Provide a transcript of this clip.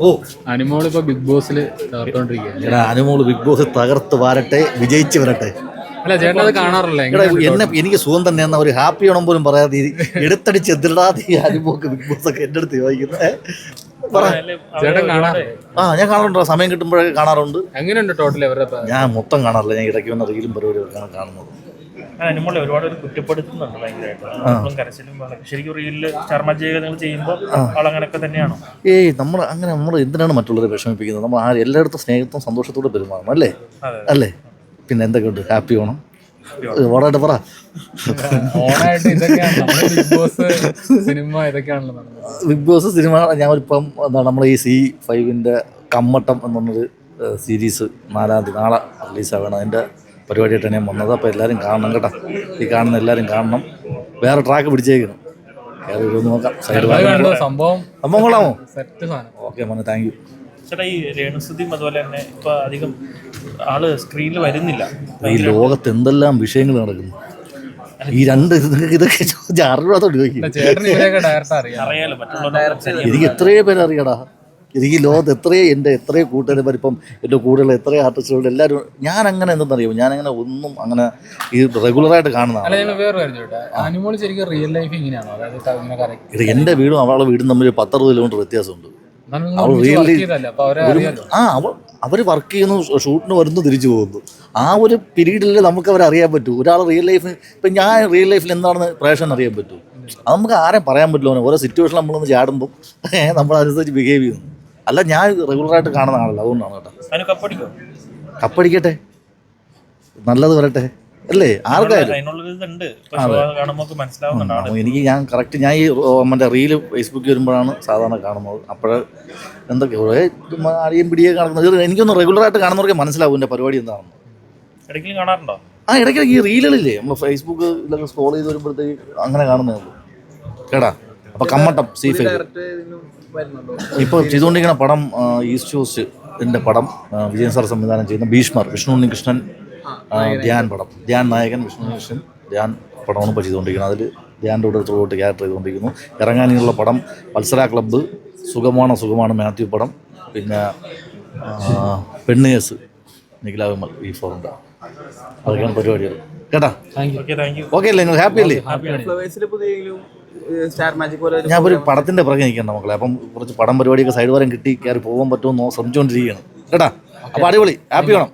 ഓ. അനുമോൾ ഇപ്പൊ ബിഗ് ബോസിൽ തകർത്തോണ്ടിരിക്കുകയാണ് big boss തകർത്ത് വരട്ടെ വിജയിച്ച് വരട്ടെ. അല്ല ചേട്ടൻ അത് കാണാറില്ല എന്നെ എനിക്ക് സുഖം തന്നെയാന്ന് ഒരു ഹാപ്പി ആണോ പോലും പറയാതെ എടുത്തടിച്ച് എതിരാതെ ഈ അനുമോക്ക് ബിഗ് ബോസ് ഒക്കെ എന്റെ അടുത്ത് ചോദിക്കുന്നത്. ആ ഞാൻ കാണാറുണ്ട്? സമയം കിട്ടുമ്പോഴൊക്കെ കാണാറുണ്ട്. എങ്ങനെയുണ്ട് ടോട്ടൽ ഞാൻ മൊത്തം കാണാറില്ല. ഞാൻ ഇടയ്ക്ക് വന്ന റീലും പരിപാടിയൊക്കെയാണ് കാണുന്നത്. അനുമോളെ ഒരുപാട് പേര് കുറ്റപ്പെടുത്തുന്നുണ്ട് ഭയങ്കരമായിട്ട്. നമ്മളും കരച്ചിലും. ശരിക്കും റീലിൽ ചർമ്മജീവികൾ നിങ്ങൾ ചെയ്യുമ്പോൾ ആളങ്ങനെയൊക്കെ തന്നെയാണോ? ഏയ് നമ്മൾ അങ്ങനെ നമ്മൾ എന്തിനാണ് മറ്റുള്ളവരെ വിഷമിപ്പിക്കുന്നത്? നമ്മൾ ആ എല്ലായിടത്തും സ്നേഹത്തും സന്തോഷത്തോടെ പെരുമാറണം അല്ലേ? അല്ലേ? പിന്നെ എന്തൊക്കെയുണ്ട്? ഹാപ്പി ഓണം? പറ. ഓണായിട്ട് ഇതൊക്കെയാണ് നമ്മുടെ ബിഗ് ബോസ് സിനിമ ഇതൊക്കെയാണല്ലോ ഇപ്പം ബിഗ് ബോസ് സിനിമ ഞാനിപ്പം എന്താണ് നമ്മുടെ ഈ സി ഫൈവിന്റെ കമ്മട്ടം എന്നുള്ളൊരു സീരീസ് നാലാം തീയതി നാളെ റിലീസാവണം. അതിന്റെ പരിപാടിയായിട്ടാണ് ഞാൻ വന്നത്. അപ്പോൾ എല്ലാവരും കാണണം കേട്ടോ. ഈ കാണുന്ന എല്ലാവരും കാണണം. വേറെ ട്രാക്ക് പിടിച്ചേക്കണം. ഒരു നോക്കാം. സൈഡ് സംഭവം കൊള്ളാമോ? സാധനം. ഓക്കെ മോനെ താങ്ക് യു ചേട്ടാ ഈ രേണുസുദ്ധിയും അതുപോലെ തന്നെ ഇപ്പൊ അധികം ആൾ സ്ക്രീനിൽ വരുന്നില്ല. ഈ ലോകത്ത് എന്തെല്ലാം വിഷയങ്ങൾ നടക്കുന്നു? ഈ രണ്ട് നിങ്ങൾക്ക് ഇതൊക്കെ ചോദിച്ചാൽ അറിയാത്തോണ്ട് ചോദിക്കും ചേട്ടൻ ഡയറക്റ്റ് അറിയാം. അറിയാലോ മറ്റുള്ളവർ എനിക്ക് എത്രയോ പേര് അറിയടാ. എനിക്ക് ലോകത്ത് എത്രയോ എന്റെ എത്രയോ കൂട്ടുകാർ ഇപ്പം എന്റെ കൂടെയുള്ള എത്രയോ ആർട്ടിസ്റ്റുകളുടെ എല്ലാവരും ഞാൻ അങ്ങനെ എന്തെന്നറിയോ? ഞാൻ അങ്ങനെ ഒന്നും അങ്ങനെ ഈ റെഗുലറായിട്ട് കാണുന്നതാണ്. എന്റെ വീടും അവളുടെ വീടും തമ്മിൽ പത്തറുപത് കിലോമീറ്റർ വ്യത്യാസമുണ്ട്. അവൾ ഒരു- ആ അവ അവർ വർക്ക് ചെയ്യുന്നു ഷൂട്ടിന് വരുന്നു തിരിച്ചു പോകുന്നു. ആ ഒരു പീരീഡിൽ നമുക്ക് അവരെ അറിയാൻ പറ്റൂ. ഒരാൾ റിയൽ ലൈഫ് ഇപ്പം ഞാൻ റിയൽ ലൈഫിൽ എന്താണെന്ന് പ്രേഷൻ അറിയാൻ പറ്റൂ. അത് നമുക്ക് ആരെയും പറയാൻ പറ്റില്ല. ഓരോ സിറ്റുവേഷൻ നമ്മളൊന്ന് ചാടുമ്പോൾ നമ്മൾ അതനുസരിച്ച് ബിഹേവ് ചെയ്യുന്നു. അല്ല ഞാൻ റെഗുലറായിട്ട് കാണുന്ന ആളല്ല അതുകൊണ്ടാണ് കേട്ടോ. കപ്പടിക്കട്ടെ നല്ലത് വരട്ടെ. അല്ലേ? ആർക്കായാലും. എനിക്ക് ഞാൻ കറക്റ്റ് ഞാൻ ഈ മറ്റേ റീൽ ഫേസ്ബുക്കിൽ വരുമ്പോഴാണ് സാധാരണ കാണുന്നത്. അപ്പോഴേ എന്തൊക്കെ കുറേ ചുമ്മാ പിടിയെ കാണുന്നത് എനിക്കൊന്ന് റെഗുലറായിട്ട് കാണുന്നവർക്ക് മനസ്സിലാവും എന്റെ പരിപാടി എന്താണെന്ന്. ഇടയ്ക്കും കാണാറുണ്ടോ? ആ ഇടയ്ക്കിടയ്ക്ക് ഈ റീലുകളില്ലേ നമ്മൾ ഫേസ്ബുക്ക് ഇതൊക്കെ സ്ക്രോൾ ചെയ്ത് വരുമ്പോഴത്തേക്ക് അങ്ങനെ കാണുന്നേ ഉള്ളൂ. കേടാ? അപ്പോൾ കമ്മട്ടം സീ ഫൈവ്. ഇപ്പോൾ ചെയ്തുകൊണ്ടിരിക്കുന്ന പടം ഈസ്റ്റ് കോസ്റ്റ് പടം വിജയൻ സാർ സംവിധാനം ചെയ്യുന്ന ഭീഷ്മർ വിഷ്ണു ഉണ്ണികൃഷ്ണൻ ആ, ധ്യാൻ പടം. ധ്യാൻ നായകൻ വിഷ്ണു ഉണ്ണികൃഷ്ണൻ ധ്യാൻ പടമാണ് ഇപ്പോൾ ചെയ്തുകൊണ്ടിരിക്കുന്നത്. അതിൽ ധ്യാന്റെ കൂടെ ത്രൂട്ട് ക്യാരക്ടർ ചെയ്തുകൊണ്ടിരിക്കുന്നു. ഇറങ്ങാനുള്ള പടം വത്സര ക്ലബ്ബ് സുഖമാണ് സുഖമാണ് മാത്യു പടം. പിന്നെ പെണ്ണ് കേസ് നിഖിലാവിമൽ ഈ ഫോറിന്റെ അതൊക്കെയാണ് പരിപാടികൾ. കേട്ടാ? ഓക്കെ അല്ലേ നിങ്ങൾ ഹാപ്പി അല്ലേ? സ്റ്റാർ മാജിക് പോലെ ഒരു ഞാൻ ഒരു പടത്തിന്റെ പുറകെ നിൽക്കണ്ട മക്കളെ. അപ്പം കുറച്ച് പടം പരിപാടിയൊക്കെ സൈഡ് വരം കിട്ടി കയറി പോകാൻ പറ്റുമോ ശ്രമിച്ചുകൊണ്ടിരിക്കുകയാണ് കേട്ടാ? അപ്പൊ അടിപൊളി. ഹാപ്പി വേണം